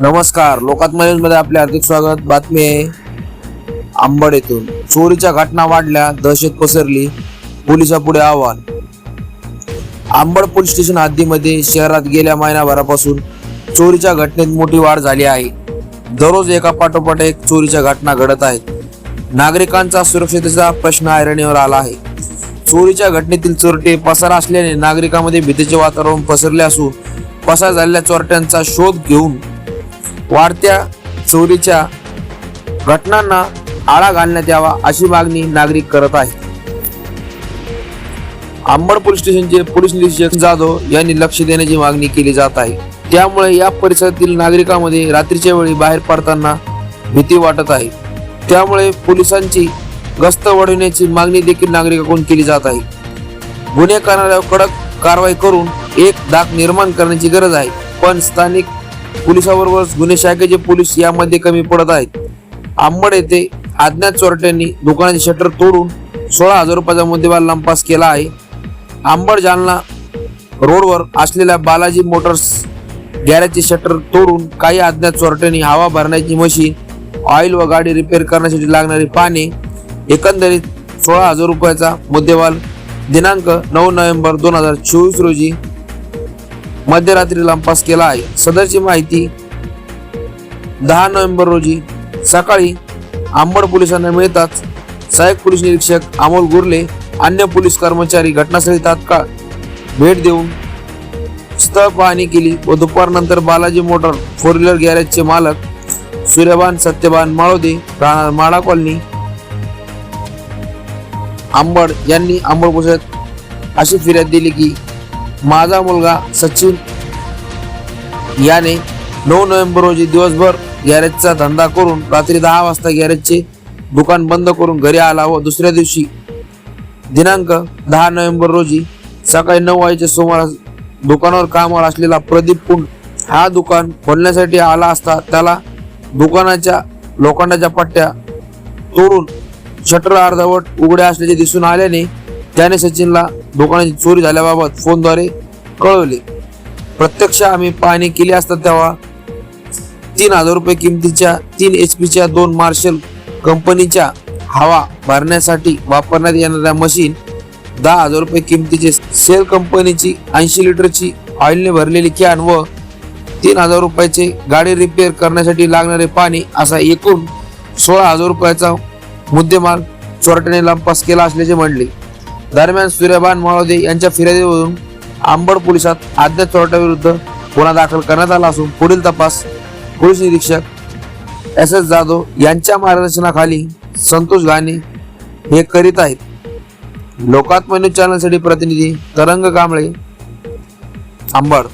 नमस्कार. लोकात्म न्यूजमध्ये आपले हार्दिक स्वागत. बातमी आहे आंबड येथून. चोरीच्या घटना वाढल्या दहशत पसरली पोलिसापुढे आव्हान. आंबड पोलीस स्टेशन हद्दीमध्ये शहरात गेल्या महिनाभरापासून चोरीच्या घटनेत मोठी वाढ झाली आहे. दररोज एका पाठोपाठ एक चोरीच्या घटना घडत आहेत. नागरिकांचा सुरक्षतेचा प्रश्न ऐरणीवर आला आहे. चोरीच्या घटनेतील चोरटे पसार असल्याने नागरिकांमध्ये भीतीचे वातावरण पसरले असून पसार झालेल्या चोरट्यांचा शोध घेऊन वाढत्या चोरीच्या घटनांना आळा घालण्यात यावा अशी मागणी नागरिक करत आहेत. आंबड पोलीस स्टेशनचे पोलीस निरीक्षक जाधव यांनी लक्ष देण्याची मागणी केली जात आहे. त्यामुळे या परिसरातील नागरिकांमध्ये रात्रीच्या वेळी बाहेर पडताना भीती वाटत आहे. त्यामुळे पोलिसांची गस्त वाढवण्याची मागणी देखील नागरिकांकडून केली जात आहे. गुन्हे करणाऱ्यावर कडक कारवाई करून एक दाग निर्माण करण्याची गरज आहे. पण स्थानिक पोलिसाबरोबरच गुन्हे शाखेचे पोलीस यामध्ये कमी पडत आहेत. आंबड येथे अज्ञात चोरट्यांनी दुकानाचे शटर तोडून सोळा हजार रुपयाचा मुद्देमाल लंपास केला आहे. आंबड जालना रोडवर असलेल्या बालाजी मोटर्स गॅरेजचे शटर तोडून काही अज्ञात चोरट्यांनी हवा भरण्याची मशीन ऑइल व गाडी रिपेअर करण्यासाठी लागणारी पाने एकंदरीत सोळा हजार रुपयाचा मुद्देमाल दिनांक नऊ नोव्हेंबर दोन हजार चोवीस रोजी मध्यरात्री लंपास केला आहे. सदरची माहिती दहा नोव्हेंबर रोजी सकाळी आंबड पोलिसांना मिळताच सहाय्यक पोलीस निरीक्षक अमोल गुर्ले अन्य पोलीस कर्मचारी घटनास्थळी तात्काळ भेट देऊन स्थळ पाहणी केली व दुपारनंतर बालाजी मोटर फोर व्हीलर गॅरेजचे मालक सूर्यबान सत्यबान माळोदे राहणार माळा कॉलनी आंबड यांनी आंबड पोलिसात अशी फिर्याद दिली की माझा मुलगा सचिन याने नऊ नोव्हेंबर रोजी दिवसभर गॅरेजचा धंदा करून रात्री दहा वाजता गॅरेजचे दुकान बंद करून घरी आला व दुसऱ्या दिवशी दिनांक दहा नोव्हेंबर रोजी सकाळी नऊ वाजेच्या सुमारास दुकानावर कामावर असलेला प्रदीप कुंड हा दुकान खोलण्यासाठी आला असता त्याला दुकानाच्या लोखंडाच्या पट्ट्या तोडून शटर अर्धवट उघड्या असल्याचे दिसून आल्याने त्याने सचिनला दुकानाची चोरी झाल्याबाबत फोनद्वारे कळवले. प्रत्यक्ष आम्ही पाहणी केली असता तेव्हा तीन हजार रुपये किमतीच्या तीन एच पीच्या दोन मार्शल कंपनीच्या हवा भरण्यासाठी वापरण्यात येणाऱ्या मशीन दहा हजार रुपये किमतीचे सेल कंपनीची ऐंशी लिटरची ऑइलने भरलेली कॅन व तीन हजार रुपयाचे गाडी रिपेअर करण्यासाठी लागणारे पाणी असा एकूण सोळा हजार रुपयाचा मुद्देमाल चोरट्याने लंपास केला असल्याचे म्हणले. दरम्यान सूर्यभान माळोदे यांच्या फिर्यादीवरून आंबड पोलिसात आद्य चोरट्याविरुद्ध गुन्हा दाखल करण्यात आला असून पुढील तपास पोलीस निरीक्षक एस एस जाधव यांच्या मार्गदर्शनाखाली संतोष घाणे हे करीत आहेत. लोकात्म न्यूज चॅनलसाठी प्रतिनिधी तरंग कांबळे आंबड